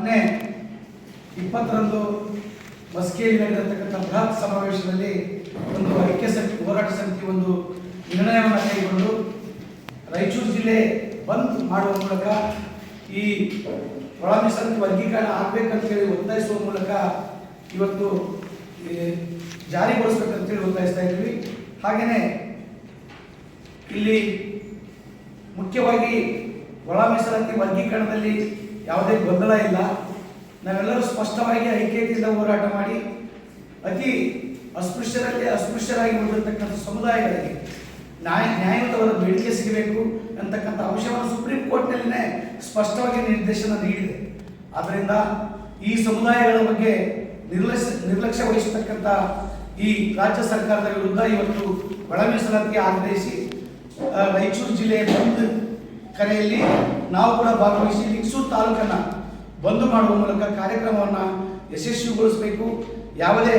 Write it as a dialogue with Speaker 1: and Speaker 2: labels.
Speaker 1: ಮೊನ್ನೆ ಇಪ್ಪತ್ತರಂದು ಮಸ್ಕಿಯಲ್ಲಿ ನಡೆದಿರತಕ್ಕಂಥ ಬೃಹತ್ ಸಮಾವೇಶದಲ್ಲಿ ಒಂದು ಐಕ್ಯ ಸಮಿತಿ, ಹೋರಾಟ ಸಮಿತಿ ಒಂದು ನಿರ್ಣಯವನ್ನು ಕೈಗೊಂಡು ರಾಯಚೂರು ಜಿಲ್ಲೆ ಬಂದ್ ಮಾಡುವ ಮೂಲಕ ಈ ಒಳ ವರ್ಗೀಕರಣ ವರ್ಗೀಕರಣ ಆಗಬೇಕಂತೇಳಿ ಒತ್ತಾಯಿಸುವ ಮೂಲಕ ಇವತ್ತು ಜಾರಿಗೊಳಿಸ್ಬೇಕಂತೇಳಿ ಒತ್ತಾಯಿಸ್ತಾ ಇದ್ದೀವಿ ಹಾಗೆಯೇ ಇಲ್ಲಿ ಮುಖ್ಯವಾಗಿ ಒಳ ವರ್ಗೀಕರಣದಲ್ಲಿ ಯಾವುದೇ ಗೊಂದಲ ಇಲ್ಲ. ನಾವೆಲ್ಲರೂ ಸ್ಪಷ್ಟವಾಗಿ ಐಕ್ಯತೆಯಿಂದ ಹೋರಾಟ ಮಾಡಿ, ಅತಿ ಅಸ್ಪೃಶ್ಯರಲ್ಲಿ ಅಸ್ಪೃಶ್ಯರಾಗಿ ಉಳಿದಿರ್ತಕ್ಕಂಥ ಸಮುದಾಯಗಳಿಗೆ ನ್ಯಾಯ, ನ್ಯಾಯಯುತವಾದ ಬೇಡಿಕೆ ಸಿಗಬೇಕು ಅಂತಕ್ಕಂಥ ಅಂಶವನ್ನು ಸುಪ್ರೀಂ ಕೋರ್ಟ್ನಲ್ಲಿನೇ ಸ್ಪಷ್ಟವಾಗಿ ನಿರ್ದೇಶನ ನೀಡಿದೆ. ಆದ್ದರಿಂದ ಈ ಸಮುದಾಯಗಳ ಬಗ್ಗೆ ನಿರ್ಲಕ್ಷ ನಿರ್ಲಕ್ಷ್ಯ ವಹಿಸತಕ್ಕಂಥ ಈ ರಾಜ್ಯ ಸರ್ಕಾರದ ವಿರುದ್ಧ ಇವತ್ತು ಒಳ ಮೀಸಲಾತಿಗೆ ಆಗ್ರಹಿಸಿ ರಾಯಚೂರು ಜಿಲ್ಲೆಯ ಬಂದ್ ಕರೆಯಲ್ಲಿ ನಾವು ಕೂಡ ಭಾಗವಹಿಸಿ ಲಿಂಗಸೂರು ತಾಲೂಕನ್ನು ಬಂದು ಮಾಡುವ ಮೂಲಕ ಕಾರ್ಯಕ್ರಮವನ್ನು ಯಶಸ್ವಿಗೊಳಿಸಬೇಕು. ಯಾವುದೇ